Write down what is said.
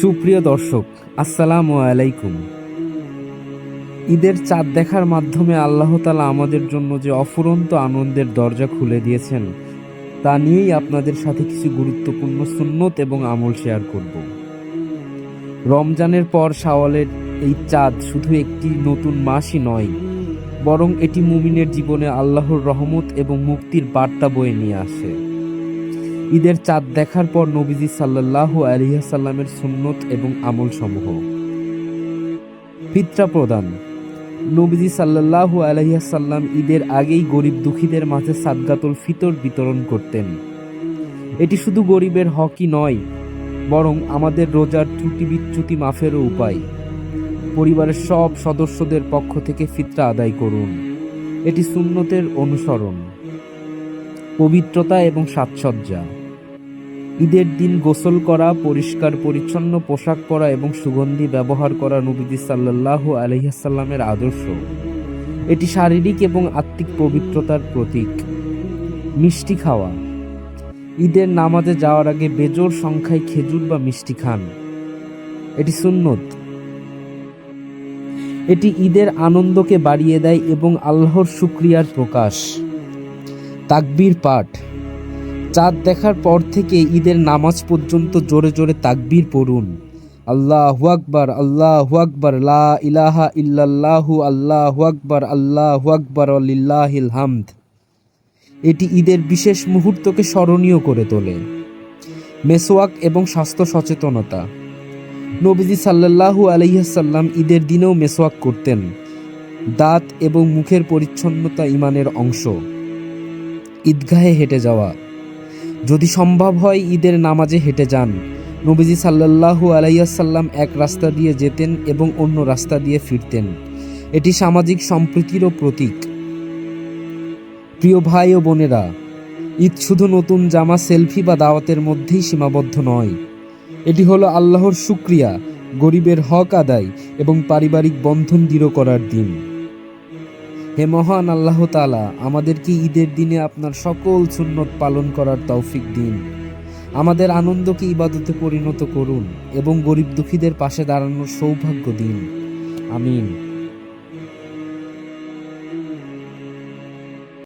সুপ্রিয় দর্শক, আসসালামু আলাইকুম। ঈদের চাঁদ দেখার মাধ্যমে আল্লাহ তালা আমাদের জন্য যে অফুরন্ত আনন্দের দরজা খুলে দিয়েছেন, তা নিয়েই আপনাদের সাথে কিছু গুরুত্বপূর্ণ সুন্নত এবং আমল শেয়ার করব। রমজানের পর শাওয়ালের এই চাঁদ শুধু একটি নতুন মাসই নয়, বরং এটি মুমিনের জীবনে আল্লাহর রহমত এবং মুক্তির বার্তা বয়ে নিয়ে আসে। ঈদের চাঁদ দেখার পর নবীজি সাল্লাল্লাহু আলিয়াসাল্লামের সুন্নত এবং আমল সমূহ ফিতরা প্রদান। নবীজি সাল্লাল্লাহু আলাইসাল্লাম ঈদের আগেই গরিব দুঃখীদের মাঝে সাদগাতুল ফিতর বিতরণ করতেন। এটি শুধু গরিবের হকই নয়, বরং আমাদের রোজার ত্রুটি বিচ্যুতি মাফেরও উপায়। পরিবারের সব সদস্যদের পক্ষ থেকে ফিতরা আদায় করুন। এটি সুন্নতের অনুসরণ। পবিত্রতা এবং সাজসজ্জা। ঈদের দিন গোসল করা, পরিষ্কার, পরিচ্ছন্ন পোশাক পরা এবং সুগন্ধি ব্যবহার করা নবীজি সাল্লাল্লাহু আলহিহাসাল্লামের আদর্শ। এটি শারীরিক এবং আত্মিক পবিত্রতার প্রতীক। মিষ্টি খাওয়া। ঈদের নামাজে যাওয়ার আগে বেজোর সংখ্যায় খেজুর বা মিষ্টি খান। এটি সুন্নত। এটি ঈদের আনন্দকে বাড়িয়ে দেয় এবং আল্লাহর শুক্রিয়ার প্রকাশ। তাকবীর পাঠ। চাঁদ দেখার পর থেকে ঈদের নামাজ পর্যন্ত জোরে জোরে তাকবীর পড়ুন। আল্লাহু আকবার আল্লাহু আকবার, লা ইলাহা ইল্লাল্লাহু, আল্লাহু আকবার আল্লাহু আকবার লিল্লাহিল হামদ। এটি ঈদের বিশেষ মুহূর্তকে স্মরণীয় করে তোলে। মেসোয়াক এবং স্বাস্থ্য সচেতনতা। নবীজি সাল্লাল্লাহু আলাইসাল্লাম ঈদের দিনেও মেসোয়াক করতেন। দাঁত এবং মুখের পরিচ্ছন্নতা ইমানের অংশ। ঈদগাহে হেঁটে যাওয়া। যদি সম্ভব হয় ঈদের নামাজে হেঁটে যান। নবীজি সাল্লাল্লাহু আলাইসাল্লাম এক রাস্তা দিয়ে যেতেন এবং অন্য রাস্তা দিয়ে ফিরতেন। এটি সামাজিক সম্প্রীতিরও প্রতীক। প্রিয় ভাই ও বোনেরা, ঈদ শুধু নতুন জামা, সেলফি বা দাওয়াতের মধ্যেই সীমাবদ্ধ নয়। এটি হলো আল্লাহর শুক্রিয়া, গরিবের হক আদায় এবং পারিবারিক বন্ধন দৃঢ় করার দিন। হে মহান আল্লাহ তালা আমাদেরকে ঈদের দিনে আপনার সকল সুন্নত পালন করার তৌফিক দিন? আমাদের আনন্দকে ইবাদতে পরিণত করুন এবং গরিব দুঃখীদের পাশে দাঁড়ানোর সৌভাগ্য দিন। আমিন।